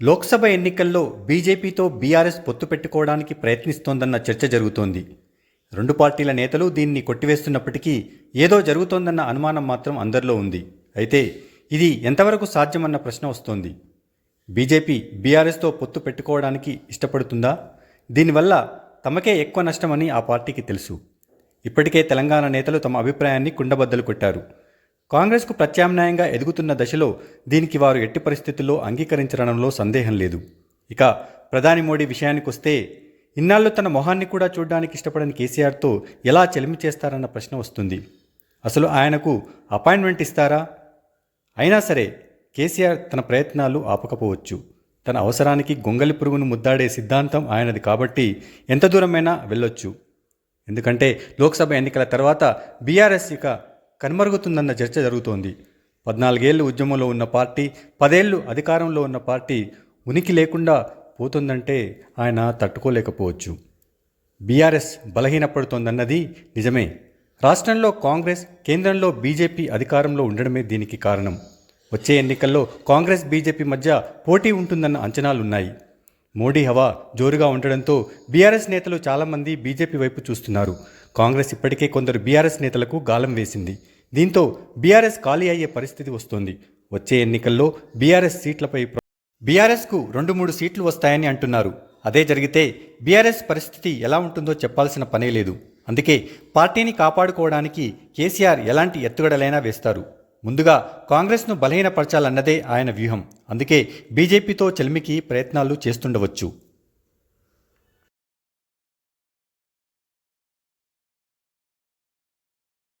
లోక్సభ ఎన్నికల్లో బీజేపీతో బీఆర్ఎస్ పొత్తు పెట్టుకోవడానికి ప్రయత్నిస్తోందన్న చర్చ జరుగుతోంది. రెండు పార్టీల నేతలు దీన్ని కొట్టివేస్తున్నప్పటికీ ఏదో జరుగుతోందన్న అనుమానం మాత్రం అందరిలో ఉంది. అయితే ఇది ఎంతవరకు సాధ్యమన్న ప్రశ్న వస్తోంది. బీజేపీ బీఆర్ఎస్తో పొత్తు పెట్టుకోవడానికి ఇష్టపడుతుందా? దీనివల్ల తమకే ఎక్కువ నష్టమని ఆ పార్టీకి తెలుసు. ఇప్పటికే తెలంగాణ నేతలు తమ అభిప్రాయాన్ని కుండబద్దలు కొట్టారు. కాంగ్రెస్కు ప్రత్యామ్నాయంగా ఎదుగుతున్న దశలో దీనికి వారు ఎట్టి పరిస్థితుల్లో అంగీకరించడంలో సందేహం లేదు. ఇక ప్రధాని మోడీ విషయానికొస్తే ఇన్నాళ్ళు తన మొహాన్ని కూడా చూడడానికి ఇష్టపడని కేసీఆర్తో ఎలా చెలిమి చేస్తారన్న ప్రశ్న వస్తుంది. అసలు ఆయనకు అపాయింట్మెంట్ ఇస్తారా? అయినా సరే కేసీఆర్ తన ప్రయత్నాలు ఆపకపోవచ్చు. తన అవసరానికి గొంగలి పురుగును ముద్దాడే సిద్ధాంతం ఆయనది కాబట్టి ఎంత దూరమైనా వెళ్ళొచ్చు. ఎందుకంటే లోక్సభ ఎన్నికల తర్వాత బీఆర్ఎస్ ఇక కనుమరుగుతుందన్న చర్చ జరుగుతోంది. పద్నాలుగేళ్ళు ఉద్యమంలో ఉన్న పార్టీ పదేళ్ళు అధికారంలో ఉన్న పార్టీ ఉనికి లేకుండా పోతుందంటే ఆయన తట్టుకోలేకపోవచ్చు. బీఆర్ఎస్ బలహీనపడుతోందన్నది నిజమే. రాష్ట్రంలో కాంగ్రెస్ కేంద్రంలో బీజేపీ అధికారంలో ఉండడమే దీనికి కారణం. వచ్చే ఎన్నికల్లో కాంగ్రెస్ బీజేపీ మధ్య పోటీ ఉంటుందన్న అంచనాలున్నాయి. మోడీ హవా జోరుగా ఉండడంతో బీఆర్ఎస్ నేతలు చాలామంది బీజేపీ వైపు చూస్తున్నారు. కాంగ్రెస్ ఇప్పటికే కొందరు బీఆర్ఎస్ నేతలకు గాలం వేసింది. దీంతో బీఆర్ఎస్ ఖాళీ అయ్యే పరిస్థితి వస్తోంది. వచ్చే ఎన్నికల్లో బీఆర్ఎస్ సీట్లపై బీఆర్ఎస్కు రెండు మూడు సీట్లు వస్తాయని అంటున్నారు. అదే జరిగితే బీఆర్ఎస్ పరిస్థితి ఎలా ఉంటుందో చెప్పాల్సిన పనే లేదు. అందుకే పార్టీని కాపాడుకోవడానికి కేసీఆర్ ఎలాంటి ఎత్తుగడలైనా వేస్తారు. ముందుగా కాంగ్రెస్ను బలహీనపరచాలన్నదే ఆయన వ్యూహం. అందుకే బీజేపీతో చెల్మికి ప్రయత్నాలు చేస్తుండవచ్చు.